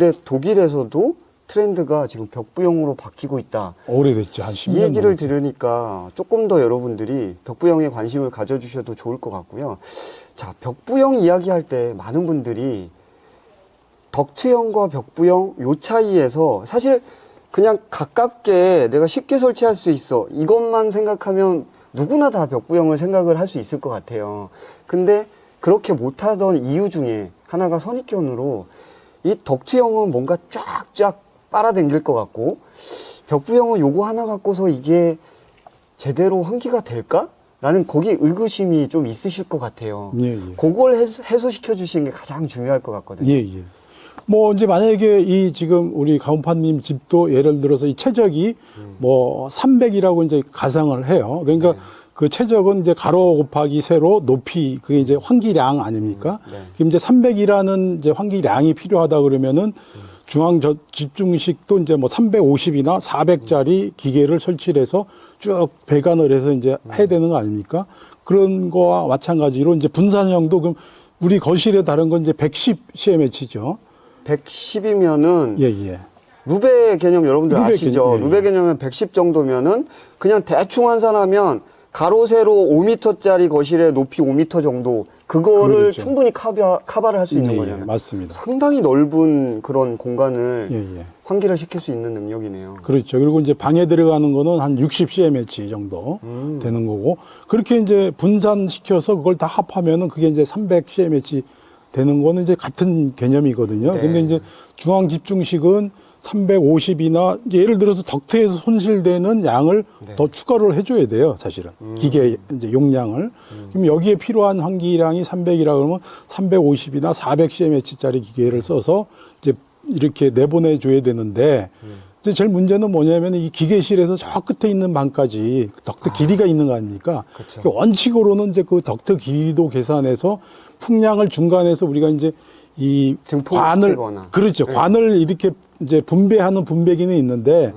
근데 독일에서도 트렌드가 지금 벽부형으로 바뀌고 있다. 오래됐죠. 한 10년. 이 얘기를 넘었죠. 들으니까 조금 더 여러분들이 벽부형에 관심을 가져주셔도 좋을 것 같고요. 자, 벽부형 이야기할 때 많은 분들이 덕트형과 벽부형 요 차이에서 사실 그냥 가깝게 내가 쉽게 설치할 수 있어. 이것만 생각하면 누구나 다 벽부형을 생각을 할 수 있을 것 같아요. 근데 그렇게 못하던 이유 중에 하나가 선입견으로 이 덕트형은 뭔가 쫙쫙 빨아당길 것 같고 벽부형은 요거 하나 갖고서 이게 제대로 환기가 될까? 나는 거기 의구심이 좀 있으실 것 같아요. 예, 예. 그걸 해소, 해소시켜 주시는 게 가장 중요할 것 같거든요. 예, 예. 뭐 이제 만약에 이 지금 우리 가운파님 집도 예를 들어서 이 최적이 뭐 300이라고 이제 가상을 해요. 그러니까 그 최적은 이제 가로 곱하기 세로 높이 그게 이제 환기량 아닙니까? 음, 네. 그럼 이제 300이라는 이제 환기량이 필요하다 그러면은 중앙 저 집중식도 이제 뭐 350이나 400짜리 기계를 설치를 해서 쭉 배관을 해서 이제 해야 되는 거 아닙니까? 그런 거와 마찬가지로 이제 분산형도 그럼 우리 거실에 다른 건 이제 110 CMH죠. 110이면은 예, 예. 루베 개념 여러분들 루베 아시죠? 개념, 예, 루베 예. 개념은 110 정도면은 그냥 대충 환산하면 가로 세로 5m짜리 거실에 높이 5m 정도 그거를 그렇죠. 충분히 카바, 카바를 할 수 있는 예, 예, 거잖아요. 맞습니다. 상당히 넓은 그런 공간을 예, 예. 환기를 시킬 수 있는 능력이네요. 그렇죠. 그리고 이제 방에 들어가는 거는 한 60 CMH 정도 음. 되는 거고 그렇게 이제 분산시켜서 그걸 다 합하면은 그게 이제 300 CMH 되는 거는 이제 같은 개념이거든요. 네. 근데 이제 중앙 집중식은 350이나 예를 들어서 덕트에서 손실되는 양을 네. 더 추가를 해줘야 돼요, 사실은 기계 이제 용량을. 그럼 여기에 필요한 환기량이 300이라 그러면 350이나 400 CMH짜리 기계를 써서 이제 이렇게 내보내 줘야 되는데 이제 제일 문제는 뭐냐면 이 기계실에서 저 끝에 있는 방까지 그 덕트 길이가 있는 거 아닙니까? 그쵸. 그 원칙으로는 이제 그 덕트 길이도 계산해서 풍량을 중간에서 우리가 이제 이 관을. 그렇죠. 네. 관을 이렇게 이제 분배하는 분배기는 있는데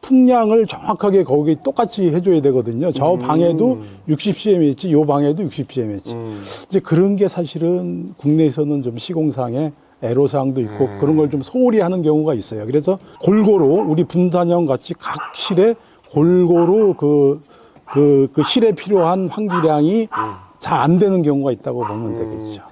풍량을 정확하게 거기 똑같이 해줘야 되거든요. 저 방에도 60 CMH, 요 방에도 60 CMH. 음. 이제 그런 게 사실은 국내에서는 좀 시공상에 애로사항도 있고 음. 그런 걸 좀 소홀히 하는 경우가 있어요. 그래서 골고루 우리 분산형 같이 각 실에 골고루 그, 그, 그 실에 필요한 환기량이 잘안 되는 경우가 있다고 보면 되겠죠.